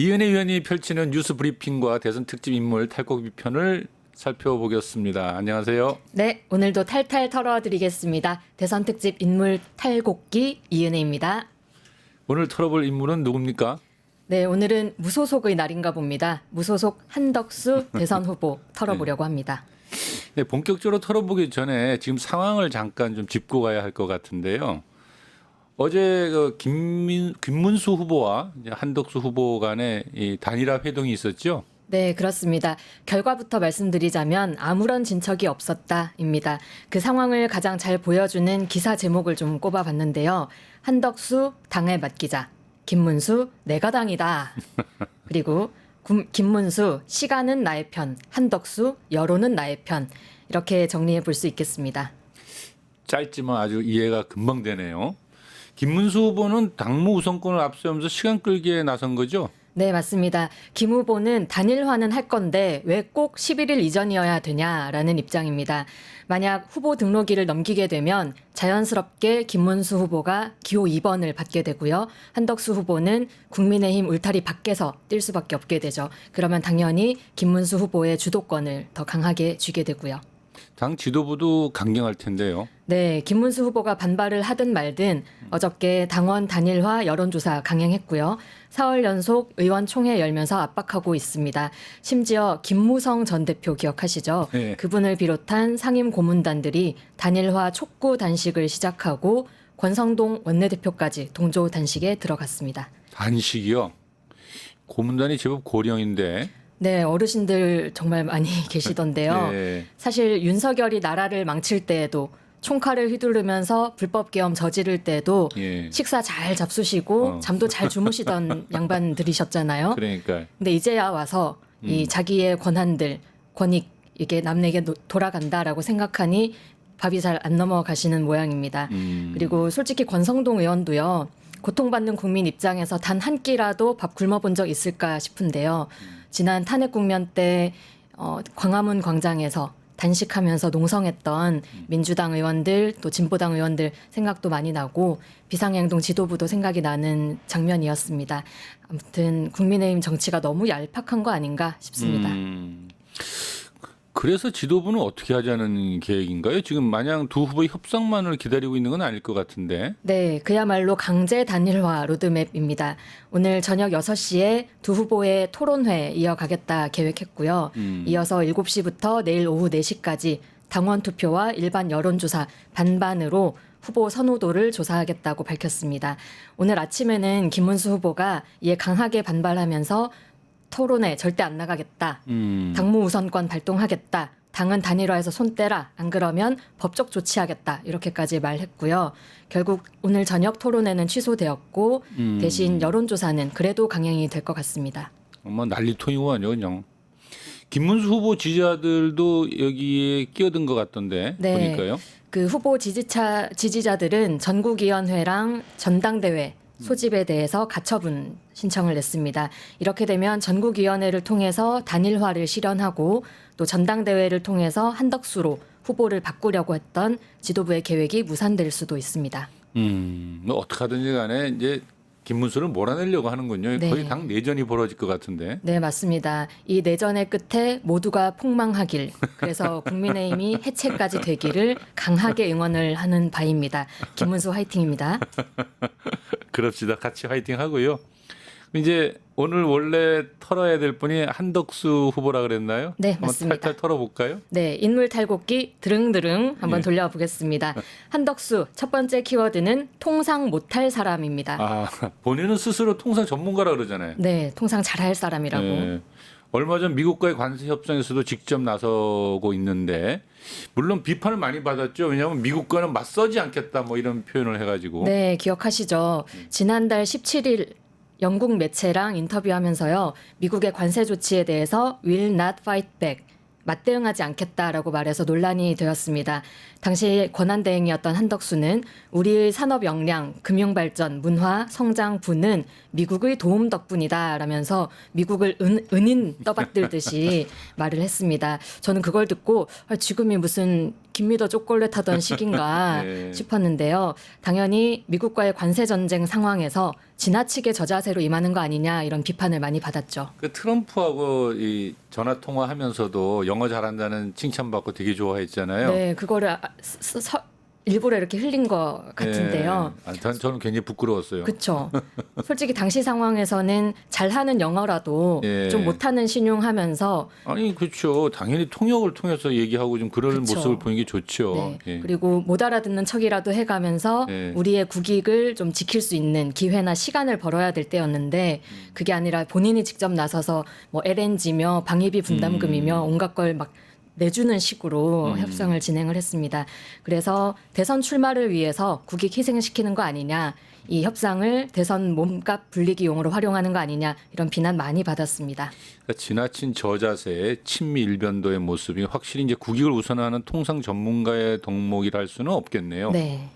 이은혜 의원이 펼치는 뉴스 브리핑과 대선 특집 인물 탈곡비 편을 살펴보겠습니다. 안녕하세요. 네, 오늘도 탈탈 털어드리겠습니다. 대선 특집 인물 탈곡기 이은혜입니다. 오늘 털어볼 인물은 누굽니까? 네, 오늘은 무소속의 날인가 봅니다. 무소속 한덕수 대선 후보 털어보려고 합니다. 네, 본격적으로 털어보기 전에 지금 상황을 잠깐 좀 짚고 가야 할 것 같은데요. 어제 그 김민, 김문수 후보와 한덕수 후보 간의 이 단일화 회동이 있었죠. 네, 그렇습니다. 결과부터 말씀드리자면 아무런 진척이 없었다입니다. 그 상황을 가장 잘 보여주는 기사 제목을 좀 꼽아봤는데요. 한덕수 당을 맡기자. 김문수 내가 당이다. 그리고 구- 김문수 시간은 나의 편. 한덕수 여론은 나의 편. 이렇게 정리해 볼 수 있겠습니다. 짧지만 아주 이해가 금방 되네요. 김문수 후보는 당무 우선권을 앞세우면서 시간 끌기에 나선 거죠. 네, 맞습니다. 김 후보는 단일화는 할 건데 왜 꼭 11일 이전이어야 되냐라는 입장입니다. 만약 후보 등록일을 넘기게 되면 자연스럽게 김문수 후보가 기호 2번을 받게 되고요. 한덕수 후보는 국민의힘 울타리 밖에서 뛸 수밖에 없게 되죠. 그러면 당연히 김문수 후보의 주도권을 더 강하게 쥐게 되고요. 당 지도부도 강경할 텐데요. 네, 김문수 후보가 반발을 하든 말든 어저께 당원 단일화 여론조사 강행했고요. 사흘 연속 의원총회 열면서 압박하고 있습니다. 심지어 김무성 전 대표 기억하시죠? 네. 그분을 비롯한 상임 고문단들이 단일화 촉구 단식을 시작하고 권성동 원내대표까지 동조 단식에 들어갔습니다. 단식이요. 고문단이 제법 고령인데. 네, 어르신들 정말 많이 계시던데요. 네. 사실 윤석열이 나라를 망칠 때에도 총칼을 휘두르면서 불법 계엄 저지를 때도 예. 식사 잘 잡수시고 어. 잠도 잘 주무시던 양반들이셨잖아요. 그러니까 근데 이제야 와서 이 음. 자기의 권한들, 권익 이게 남에게 노- 돌아간다라고 생각하니 밥이 잘 안 넘어가시는 모양입니다. 음. 그리고 솔직히 권성동 의원도요. 고통받는 국민 입장에서 단 한 끼라도 밥 굶어본 적 있을까 싶은데요. 지난 탄핵 국면 때 어, 광화문 광장에서 단식하면서 농성했던 민주당 의원들 또 진보당 의원들 생각도 많이 나고 비상행동 지도부도 생각이 나는 장면이었습니다. 아무튼 국민의힘 정치가 너무 얄팍한 거 아닌가 싶습니다. 음. 그래서 지도부는 어떻게 하자는 계획인가요? 지금 마냥 두 후보의 협상만을 기다리고 있는 건 아닐 것 같은데. 네, 그야말로 강제 단일화 로드맵입니다. 오늘 저녁 6시에 두 후보의 토론회 이어가겠다 계획했고요. 음. 이어서 7시부터 내일 오후 4시까지 당원 투표와 일반 여론조사 반반으로 후보 선호도를 조사하겠다고 밝혔습니다. 오늘 아침에는 김문수 후보가 이에 강하게 반발하면서 토론회 절대 안 나가겠다. 음. 당무 우선권 발동하겠다. 당은 단일화해서 손 떼라. 안 그러면 법적 조치하겠다. 이렇게까지 말했고요. 결국 오늘 저녁 토론회는 취소되었고 음. 대신 여론조사는 그래도 강행이 될 것 같습니다. 뭐 난리통이군요, 그냥. 김문수 후보 지지자들도 여기에 끼어든 것 같던데 네. 보니까요. 그 후보 지지차 지지자들은 전국위원회랑 전당대회 소집에 대해서 가처분 신청을 냈습니다. 이렇게 되면 전국위원회를 통해서 단일화를 실현하고 또 전당대회를 통해서 한덕수로 후보를 바꾸려고 했던 지도부의 계획이 무산될 수도 있습니다. 음, 뭐 어떻게 하든지 간에 이제 김문수를 몰아내려고 하는군요. 네. 거의 당 내전이 벌어질 것 같은데. 네, 맞습니다. 이 내전의 끝에 모두가 폭망하길, 그래서 국민의힘이 해체까지 되기를 강하게 응원을 하는 바입니다. 김문수 화이팅입니다. 그럽시다. 같이 화이팅 하고요. 이제 오늘 원래 털어야 될 분이 한덕수 후보라 그랬나요? 네, 한번 맞습니다. 탈탈 털어볼까요? 네, 인물 탈곡기 드릉드릉 한번 예. 돌려보겠습니다. 한덕수 첫 번째 키워드는 통상 못할 사람입니다. 아, 본인은 스스로 통상 전문가라 그러잖아요. 네, 통상 잘할 사람이라고. 예. 얼마 전 미국과의 관세 협상에서도 직접 나서고 있는데 물론 비판을 많이 받았죠. 왜냐하면 미국과는 맞서지 않겠다 뭐 이런 표현을 해가지고. 네, 기억하시죠? 지난달 17일 영국 매체랑 인터뷰하면서요. 미국의 관세 조치에 대해서 will not fight back. 맞대응하지 않겠다라고 말해서 논란이 되었습니다. 당시 권한대행이었던 한덕수는 우리의 산업 역량, 금융 발전, 문화, 성장 부는 미국의 도움 덕분이다라면서 미국을 은, 은인 떠받들듯이 말을 했습니다. 저는 그걸 듣고 아, 지금이 무슨 김미더 초콜릿 하던 시기인가 네. 싶었는데요. 당연히 미국과의 관세 전쟁 상황에서 지나치게 저자세로 임하는 거 아니냐 이런 비판을 많이 받았죠. 그 트럼프하고 이 전화 통화하면서도 영어 잘한다는 칭찬받고 되게 좋아했잖아요. 네, 그거를 아, 스- 서- 일부러 이렇게 흘린 것 같은데요. 예. 아, 전, 저는 굉장히 부끄러웠어요. 그렇죠. 솔직히 당시 상황에서는 잘하는 영어라도 예. 좀 못하는 신용하면서 아니 그렇죠. 당연히 통역을 통해서 얘기하고 좀 그런 그쵸. 모습을 보이는 게 좋죠. 네. 예. 그리고 못 알아듣는 척이라도 해가면서 예. 우리의 국익을 좀 지킬 수 있는 기회나 시간을 벌어야 될 때였는데 그게 아니라 본인이 직접 나서서 뭐 LNG며 방위비 분담금이며 온갖 걸막 내주는 식으로 음. 협상을 진행을 했습니다. 그래서 대선 출마를 위해서 국익 희생시키는 거 아니냐. 이 협상을 대선 몸값 불리기용으로 활용하는 거 아니냐 이런 비난 많이 받았습니다. 그러니까 지나친 저자세, 친미 일변도의 모습이 확실히 이제 국익을 우선하는 통상 전문가의 덕목이라 할 수는 없겠네요. 네.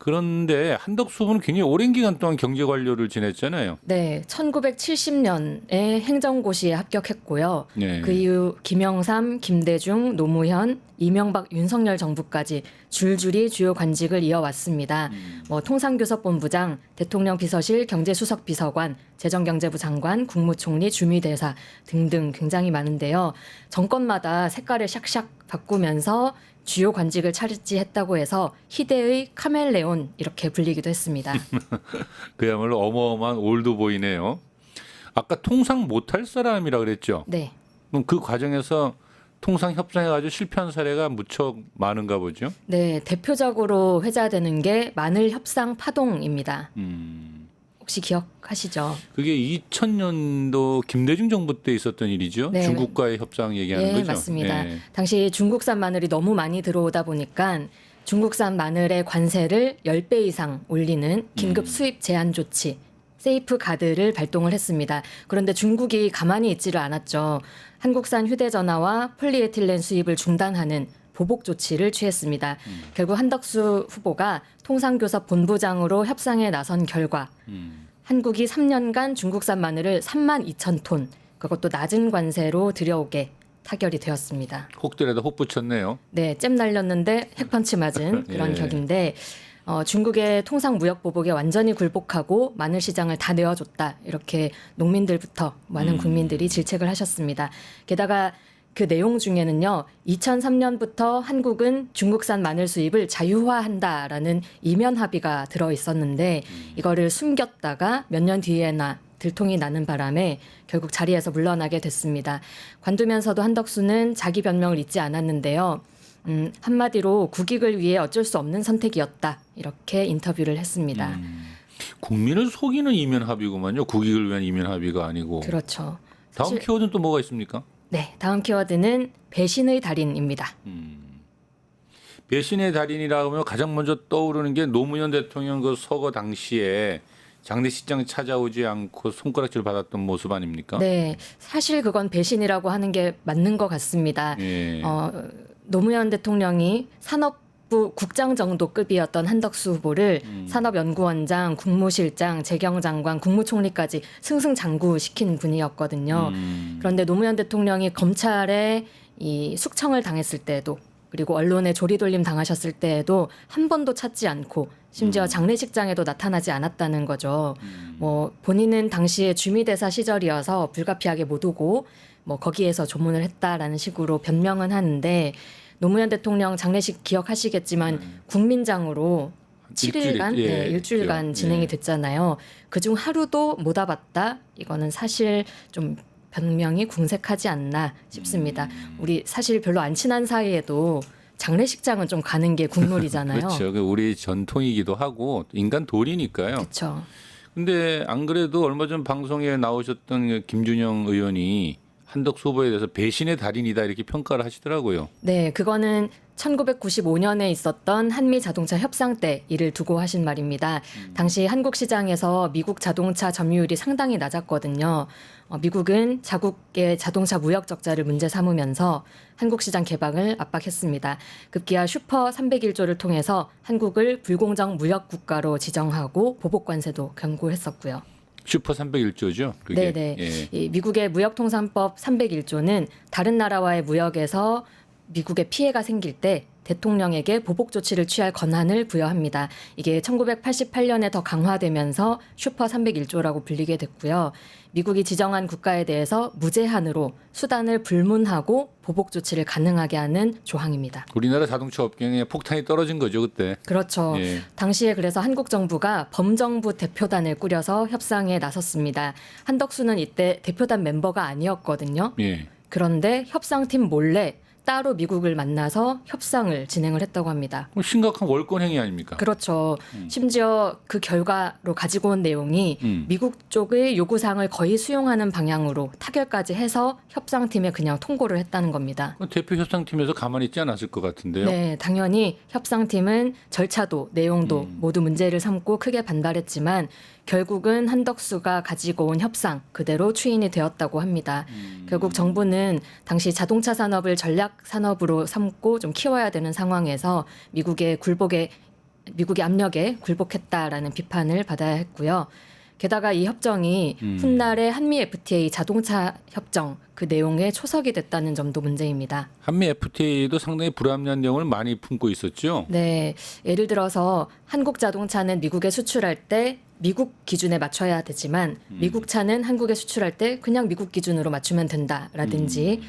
그런데 한덕수 후보는 굉장히 오랜 기간 동안 경제 관료를 지냈잖아요. 네, 1970년에 행정고시에 합격했고요. 네. 그 이후 김영삼, 김대중, 노무현, 이명박, 윤석열 정부까지 줄줄이 주요 관직을 이어왔습니다. 뭐 통상교섭본부장, 대통령 비서실 경제수석 비서관, 재정경제부 장관, 국무총리, 주미대사 등등 굉장히 많은데요. 정권마다 색깔을 샥샥 바꾸면서 주요 관직을 차지했다고 해서 희대의 카멜레온 이렇게 불리기도 했습니다. 그야말로 어마어마한 올드보이네요. 아까 통상 못할 사람이라 그랬죠. 네. 그럼 그 과정에서 통상 협상해가지고 실패한 사례가 무척 많은가 보죠. 네, 대표적으로 회자되는 게 마늘 협상 파동입니다. 음, 혹시 기억하시죠? 그게 2000년도 김대중 정부 때 있었던 일이죠. 네. 중국과의 협상 얘기하는 예, 거죠. 맞습니다. 예. 당시 중국산 마늘이 너무 많이 들어오다 보니까 중국산 마늘의 관세를 10배 이상 올리는 긴급 음. 수입 제한 조치 세이프 가드를 발동을 했습니다. 그런데 중국이 가만히 있지를 않았죠. 한국산 휴대전화와 폴리에틸렌 수입을 중단하는 보복 조치를 취했습니다. 음. 결국 한덕수 후보가 통상교섭 본부장으로 협상에 나선 결과 음. 한국이 3년간 중국산 마늘을 3만 2천 톤 그것도 낮은 관세로 들여오게 타결이 되었습니다. 혹들에다 혹 붙였네요. 네, 잼 날렸는데 핵펀치 맞은 그런 예. 격인데 어, 중국의 통상 무역 보복에 완전히 굴복하고 마늘 시장을 다 내어줬다 이렇게 농민들부터 많은 음. 국민들이 질책을 하셨습니다. 게다가 그 내용 중에는요, 2003년부터 한국은 중국산 마늘 수입을 자유화한다라는 이면 합의가 들어 있었는데 이거를 숨겼다가 몇 년 뒤에나 들통이 나는 바람에 결국 자리에서 물러나게 됐습니다. 관두면서도 한덕수는 자기 변명을 잊지 않았는데요. 음, 한마디로 국익을 위해 어쩔 수 없는 선택이었다. 이렇게 인터뷰를 했습니다. 음. 국민을 속이는 이면 합의구만요. 국익을 위한 이면 합의가 아니고. 그렇죠. 다음 사실- 키워드는 또 뭐가 있습니까? 네, 다음 키워드는 배신의 달인입니다. 음. 배신의 달인이라 하면 가장 먼저 떠오르는 게 노무현 대통령 그 서거 당시에 장례식장 찾아오지 않고 손가락질 받았던 모습 아닙니까? 네, 사실 그건 배신이라고 하는 게 맞는 것 같습니다. 예. 어, 노무현 대통령이 산업 부 국장 정도 급이었던 한덕수 후보를 음. 산업연구원장, 국무실장, 재경장관, 국무총리까지 승승장구시킨 분이었거든요. 음. 그런데 노무현 대통령이 검찰에 이 숙청을 당했을 때에도 그리고 언론에 조리돌림 당하셨을 때에도 한 번도 찾지 않고 심지어 장례식장에도 나타나지 않았다는 거죠. 뭐 본인은 당시에 주미대사 시절이어서 불가피하게 못 오고 뭐 거기에서 조문을 했다라는 식으로 변명은 하는데 노무현 대통령 장례식 기억하시겠지만 국민장으로 일주일, 7일간 예, 네, 일주일간 예. 진행이 됐잖아요. 그중 하루도 못 와봤다. 이거는 사실 좀 변명이 궁색하지 않나 싶습니다. 음. 우리 사실 별로 안 친한 사이에도 장례식장은 좀 가는 게 국룰이잖아요. 그렇죠. 그 우리 전통이기도 하고 인간 도리니까요. 그렇죠. 근데 안 그래도 얼마 전 방송에 나오셨던 그 김준영 의원이 한덕수 후보에 대해서 배신의 달인이다 이렇게 평가를 하시더라고요. 네, 그거는 1995년에 있었던 한미 자동차 협상 때 이를 두고 하신 말입니다. 당시 한국 시장에서 미국 자동차 점유율이 상당히 낮았거든요. 어, 미국은 자국의 자동차 무역 적자를 문제 삼으면서 한국 시장 개방을 압박했습니다. 급기야 슈퍼 301조를 통해서 한국을 불공정 무역 국가로 지정하고 보복 관세도 경고했었고요. 슈퍼 301조죠. 그게. 네네. 예. 이 미국의 무역통상법 301조는 다른 나라와의 무역에서 미국에 피해가 생길 때 대통령에게 보복 조치를 취할 권한을 부여합니다. 이게 1988년에 더 강화되면서 슈퍼 301조라고 불리게 됐고요. 미국이 지정한 국가에 대해서 무제한으로 수단을 불문하고 보복 조치를 가능하게 하는 조항입니다. 우리나라 자동차 업계에 폭탄이 떨어진 거죠 그때. 그렇죠. 예. 당시에 그래서 한국 정부가 범정부 대표단을 꾸려서 협상에 나섰습니다. 한덕수는 이때 대표단 멤버가 아니었거든요. 예. 그런데 협상팀 몰래 따로 미국을 만나서 협상을 진행을 했다고 합니다. 뭐 심각한 월권 행위 아닙니까? 그렇죠. 심지어 그 결과로 가지고 온 내용이 음. 미국 쪽의 요구사항을 거의 수용하는 방향으로 타결까지 해서 협상팀에 그냥 통고를 했다는 겁니다. 뭐 대표 협상팀에서 가만히 있지 않았을 것 같은데요. 네, 당연히 협상팀은 절차도 내용도 음. 모두 문제를 삼고 크게 반발했지만 결국은 한덕수가 가지고 온 협상 그대로 추인이 되었다고 합니다. 음. 결국 정부는 당시 자동차 산업을 전략 산업으로 삼고 좀 키워야 되는 상황에서 미국의 굴복에 미국의 압력에 굴복했다라는 비판을 받아야 했고요. 게다가 이 협정이 음. 훗날의 한미 FTA 자동차 협정 그 내용에 초석이 됐다는 점도 문제입니다. 한미 FTA도 상당히 불합리한 내용을 많이 품고 있었죠. 네, 예를 들어서 한국 자동차는 미국에 수출할 때 미국 기준에 맞춰야 되지만 미국 차는 한국에 수출할 때 그냥 미국 기준으로 맞추면 된다라든지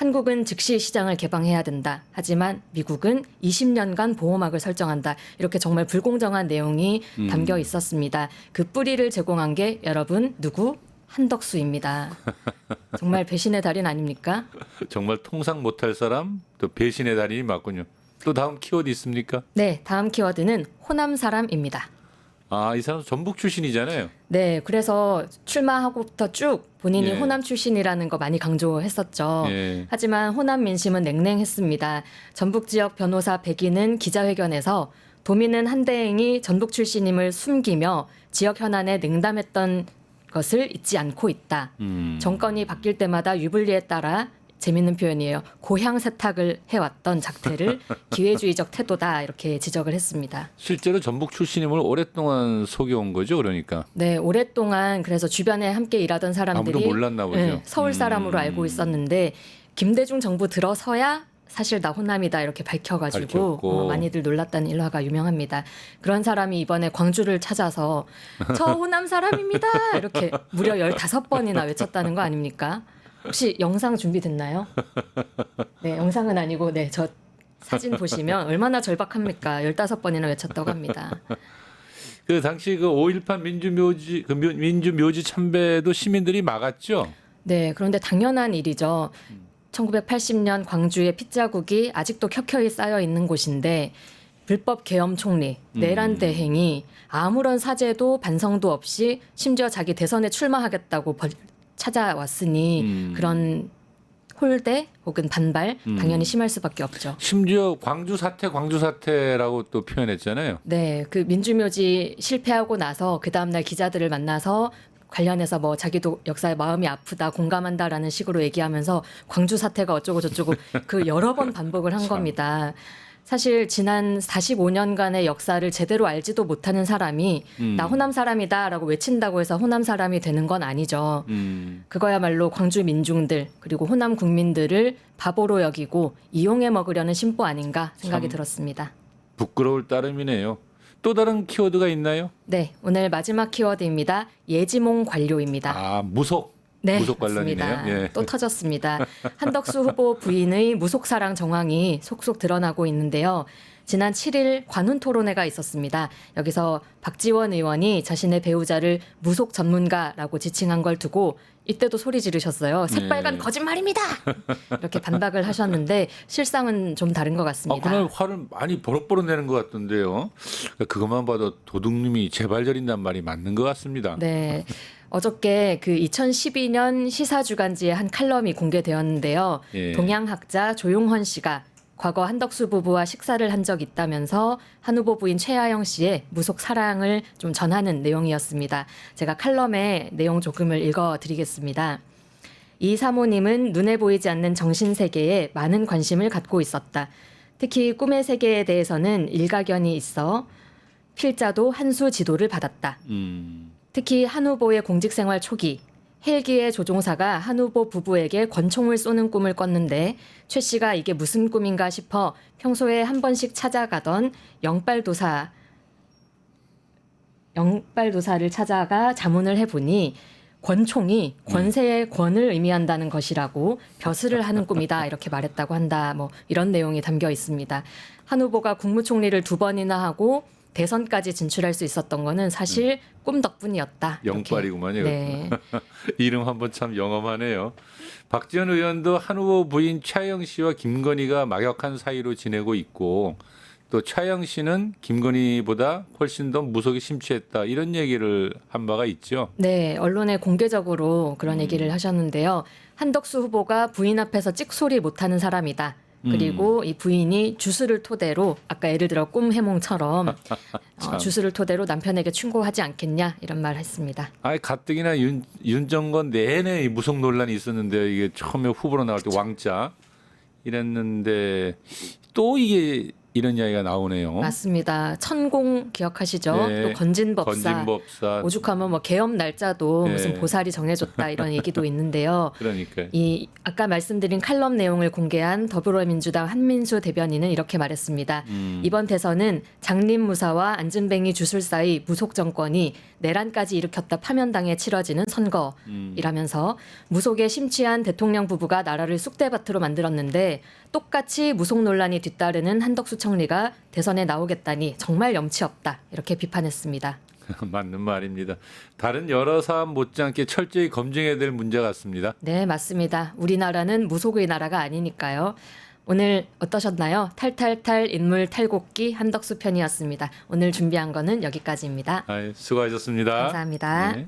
한국은 즉시 시장을 개방해야 된다. 하지만 미국은 20년간 보호막을 설정한다. 이렇게 정말 불공정한 내용이 음. 담겨 있었습니다. 그 뿌리를 제공한 게 여러분 누구? 한덕수입니다. 정말 배신의 달인 아닙니까? 정말 통상 못할 사람 또 배신의 달인이 맞군요. 또 다음 키워드 있습니까? 네, 다음 키워드는 호남 사람입니다. 아, 이 사람 전북 출신이잖아요. 네, 그래서 출마하고부터 쭉 본인이 예. 호남 출신이라는 거 많이 강조했었죠. 예. 하지만 호남 민심은 냉랭했습니다. 전북 지역 변호사 백인은 기자회견에서 도민은 한대행이 전북 출신임을 숨기며 지역 현안에 냉담했던 것을 잊지 않고 있다. 음. 정권이 바뀔 때마다 유불리에 따라 재밌는 표현이에요. 고향 세탁을 해왔던 작태를 기회주의적 태도다 이렇게 지적을 했습니다. 실제로 전북 출신임을 오랫동안 속여온 거죠, 그러니까. 네, 오랫동안 그래서 주변에 함께 일하던 사람들이 아무도 몰랐나 보죠. 네, 서울 사람으로 음. 알고 있었는데 김대중 정부 들어서야 사실 나 호남이다 이렇게 밝혀가지고. 어, 많이들 놀랐다는 일화가 유명합니다. 그런 사람이 이번에 광주를 찾아서 저 호남 사람입니다 이렇게 무려 15번이나 외쳤다는 거 아닙니까? 혹시 영상 준비됐나요? 네, 영상은 아니고 네, 저 사진 보시면 얼마나 절박합니까? 15번이나 외쳤다고 합니다. 그 당시 그 5.18 민주묘지 그 묘- 민주묘지 참배도 시민들이 막았죠. 네, 그런데 당연한 일이죠. 1980년 광주의 핏자국이 아직도 켜켜이 쌓여 있는 곳인데 불법 계엄 총리 내란 대행이 아무런 사죄도 반성도 없이 심지어 자기 대선에 출마하겠다고 벌- 찾아왔으니 음. 그런 홀대 혹은 반발 음. 당연히 심할 수밖에 없죠. 심지어 광주 사태, 광주 사태라고 또 표현했잖아요. 네, 그 민주묘지 실패하고 나서 그 다음날 기자들을 만나서 관련해서 뭐 자기도 역사에 마음이 아프다 공감한다라는 식으로 얘기하면서 광주 사태가 어쩌고 저쩌고 그 여러 번 반복을 한 겁니다. 사실 지난 45년간의 역사를 제대로 알지도 못하는 사람이 음. 나 호남 사람이다라고 외친다고 해서 호남 사람이 되는 건 아니죠. 음. 그거야말로 광주 민중들 그리고 호남 국민들을 바보로 여기고 이용해 먹으려는 심보 아닌가 생각이 참. 들었습니다. 부끄러울 따름이네요. 또 다른 키워드가 있나요? 네, 오늘 마지막 키워드입니다. 예지몽 관료입니다. 아, 무속. 네, 무속 관련이네요. 예. 또 터졌습니다. 한덕수 후보 부인의 무속 사랑 정황이 속속 드러나고 있는데요. 지난 7일 관훈 토론회가 있었습니다. 여기서 박지원 의원이 자신의 배우자를 무속 전문가라고 지칭한 걸 두고 이때도 소리 지르셨어요. 새빨간 네. 거짓말입니다. 이렇게 반박을 하셨는데 실상은 좀 다른 것 아, 같습니다. 그날 화를 많이 버럭버럭 내는 것 같던데요. 그것만 봐도 도둑님이 제발 저린단 말이 맞는 것 같습니다. 네. 어저께 그 2012년 시사주간지의 한 칼럼이 공개되었는데요. 예. 동양학자 조용헌 씨가 과거 한덕수 부부와 식사를 한 적 있다면서 한 후보 부인 최하영 씨의 무속 사랑을 좀 전하는 내용이었습니다. 제가 칼럼의 내용 조금을 읽어드리겠습니다. 이 사모님은 눈에 보이지 않는 정신 세계에 많은 관심을 갖고 있었다. 특히 꿈의 세계에 대해서는 일가견이 있어 필자도 한 수 지도를 받았다. 음. 특히 한 후보의 공직 생활 초기 헬기의 조종사가 한 후보 부부에게 권총을 쏘는 꿈을 꿨는데 최 씨가 이게 무슨 꿈인가 싶어 평소에 한 번씩 찾아가던 영빨도사 영빨도사를 찾아가 자문을 해보니 권총이 권세의 권을 의미한다는 것이라고 벼슬을 하는 꿈이다 이렇게 말했다고 한다 뭐 이런 내용이 담겨 있습니다. 한 후보가 국무총리를 두 번이나 하고 대선까지 진출할 수 있었던 거는 사실 꿈 덕분이었다. 이렇게. 영빨이구만요. 네. 이름 한번 참 영험하네요. 박지원 의원도 한 후보 부인 차영 씨와 김건희가 막역한 사이로 지내고 있고 또 차영 씨는 김건희보다 훨씬 더 무속에 심취했다 이런 얘기를 한 바가 있죠. 네, 언론에 공개적으로 그런 음. 얘기를 하셨는데요. 한덕수 후보가 부인 앞에서 찍소리 못하는 사람이다. 음. 그리고 이 부인이 주술을 토대로 아까 예를 들어 꿈 해몽처럼 어, 참. 주술을 토대로 남편에게 충고하지 않겠냐 이런 말을 했습니다. 아 가뜩이나 윤, 윤정건 내내 이 무속 논란이 있었는데 이게 처음에 후보로 나올 때 왕자 이랬는데 또 이게 이런 이야기가 나오네요. 맞습니다. 천공 기억하시죠? 어? 네. 또 건진법사. 건진법사 오죽하면 뭐 개업 날짜도 네. 무슨 보살이 정해줬다 이런 얘기도 있는데요. 그러니까 이 아까 말씀드린 칼럼 내용을 공개한 더불어민주당 한민수 대변인은 이렇게 말했습니다. 음. 이번 대선은 장림무사와 안진뱅이 주술 사이 무속 정권이 내란까지 일으켰다 파면당해 치러지는 선거이라면서 무속에 심취한 대통령 부부가 나라를 쑥대밭으로 만들었는데 똑같이 무속 논란이 뒤따르는 한덕수 총리가 대선에 나오겠다니 정말 염치 없다 이렇게 비판했습니다. 맞는 말입니다. 다른 여러 사안 못지않게 철저히 검증해야 될 문제 같습니다. 네, 맞습니다. 우리나라는 무속의 나라가 아니니까요. 오늘 어떠셨나요? 탈탈탈 인물 탈곡기 한덕수 편이었습니다. 오늘 준비한 거는 여기까지입니다. 아, 수고하셨습니다. 감사합니다. 네.